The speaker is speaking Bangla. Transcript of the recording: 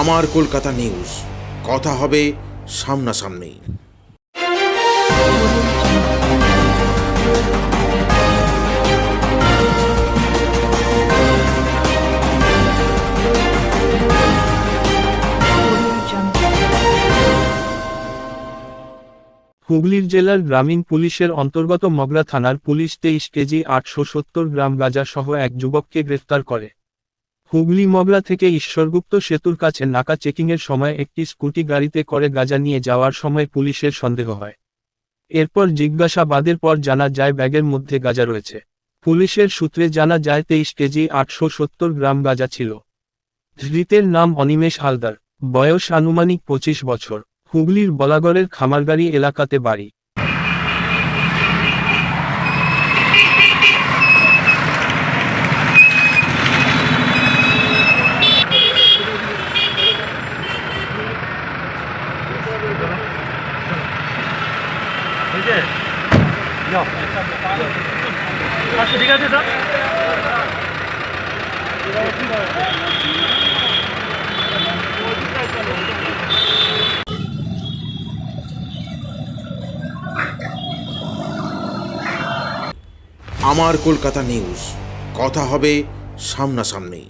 আমার কলকাতা নিউজ। কথা হবে সামনাসামনি। হুগলির জেলার গ্রামীণ পুলিশের অন্তর্গত মগরা থানার পুলিশ তেইশ কেজি আটশো সত্তর গ্রাম গাঁজা সহ এক যুবককে গ্রেফতার করে। হুগলি মগরা থেকে ঈশ্বরগুপ্ত সেতুর কাছে নাকা চেকিংয়ের সময় একটি স্কুটি গাড়িতে করে গাঁজা নিয়ে যাওয়ার সময় পুলিশের সন্দেহ হয়। এরপর জিজ্ঞাসাবাদের পর জানা যায় ব্যাগের মধ্যে গাঁজা রয়েছে। পুলিশের সূত্রে জানা যায় তেইশ কেজি আটশো সত্তর গ্রাম গাঁজা ছিল। ধৃতের নাম অনিমেষ হালদার। বয়স আনুমানিক পঁচিশ বছর। হুগলির বলাগড়ের খামারগাড়ি এলাকাতে বাড়ি। আচ্ছা ঠিক আছে আমার কলকাতা নিউজ কথা হবে সামনাসামনি।